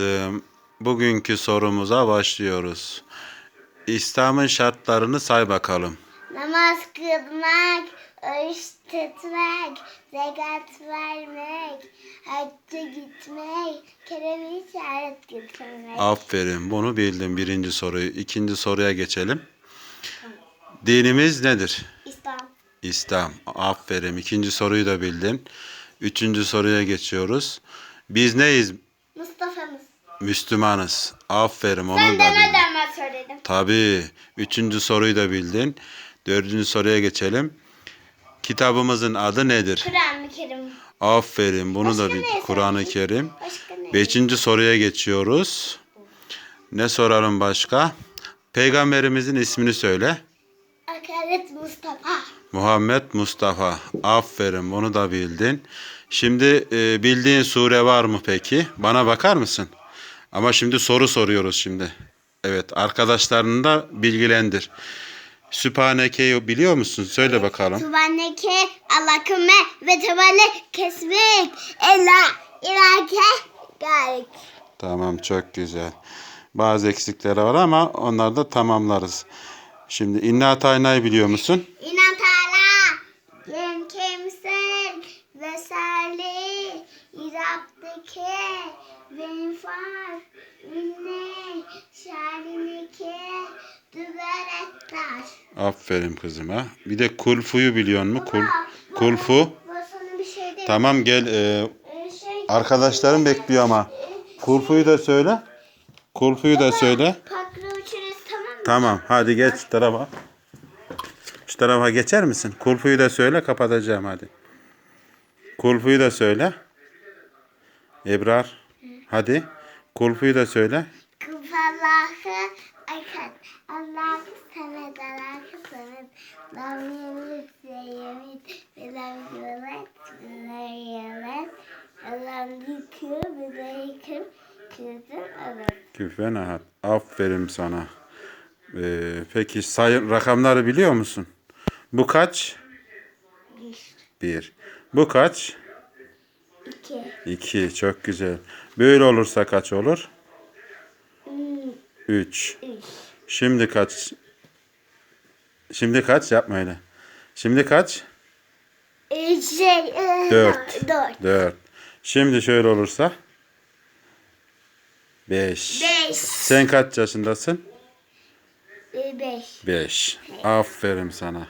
Ee, Bugünkü sorumuza başlıyoruz. İslam'ın şartlarını say bakalım. Namaz kılmak, oruç tutmak, zekat vermek, hacca gitmek, kerem işaret getirmek. Aferin bunu bildim birinci soruyu. İkinci soruya geçelim. Dinimiz nedir? İslam. İslam. Aferin. İkinci soruyu da bildin. Üçüncü soruya geçiyoruz. Biz neyiz? Mustafa'mız. Müslümanız. Aferin onu Ben da bildin. ben söyledim. Tabii. Üçüncü soruyu da bildin. Dördüncü soruya geçelim. Kitabımızın adı nedir? Kur'an-ı Kerim. Aferin bunu da Başka bil. ne Kur'an-ı? Kerim. Başka ne? Beşinci soruya geçiyoruz. Ne soralım başka? Peygamberimizin ismini söyle. Akaret Mustafa. Muhammed Mustafa. Aferin bunu da bildin. Şimdi e, bildiğin sure var mı peki? Bana bakar mısın? Ama şimdi soru soruyoruz şimdi. Evet arkadaşlarını da bilgilendir. Sübhaneke'yi biliyor musun? Söyle bakalım. Subhaneke Allahümme ve tevalle kesmek. Ela ilake garik. Tamam çok güzel. Bazı eksikleri var ama onları da tamamlarız. Şimdi İnna Tayna'yı biliyor musun? İnan Teala yen kemsel ve sali irapteke venfar ünne şarinike düberettar. Aferin kızıma. Bir de kulfuyu biliyor musun? Kul, kulfu. Bu sana bir şey. Tamam gel. e, Ee, şey, arkadaşlarım bekliyor ama. Kulfuyu da söyle. Kulfuyu da söyle. Paklı uçuruz tamam mı? Tamam hadi geç şu tarafa. Şu tarafa geçer misin? Kulfuyu da söyle kapatacağım hadi. Kulfuyu da söyle. Ebrar. Hadi. Kulfuyu da söyle. Kıfallahı akad. Allah sana dalakı sanat. Lam yemut ve yemit. Ve lam yulet ve lam yulet. Lam yıkır ve lam yıkır. Kızım olur. Küfen ahad. Aferin sana. Ee, peki say rakamları biliyor musun? Bu kaç? Bir, Bir. Bu kaç? iki, İki. Çok güzel. Böyle olursa kaç olur? üç, Üç. üç. Şimdi kaç? Şimdi kaç? Yapma öyle. Şimdi kaç? Şey, e, Dört. Dört. Dört. Şimdi şöyle olursa? Beş. Beş. Sen kaç yaşındasın? E, Beş. Beş. Aferin sana.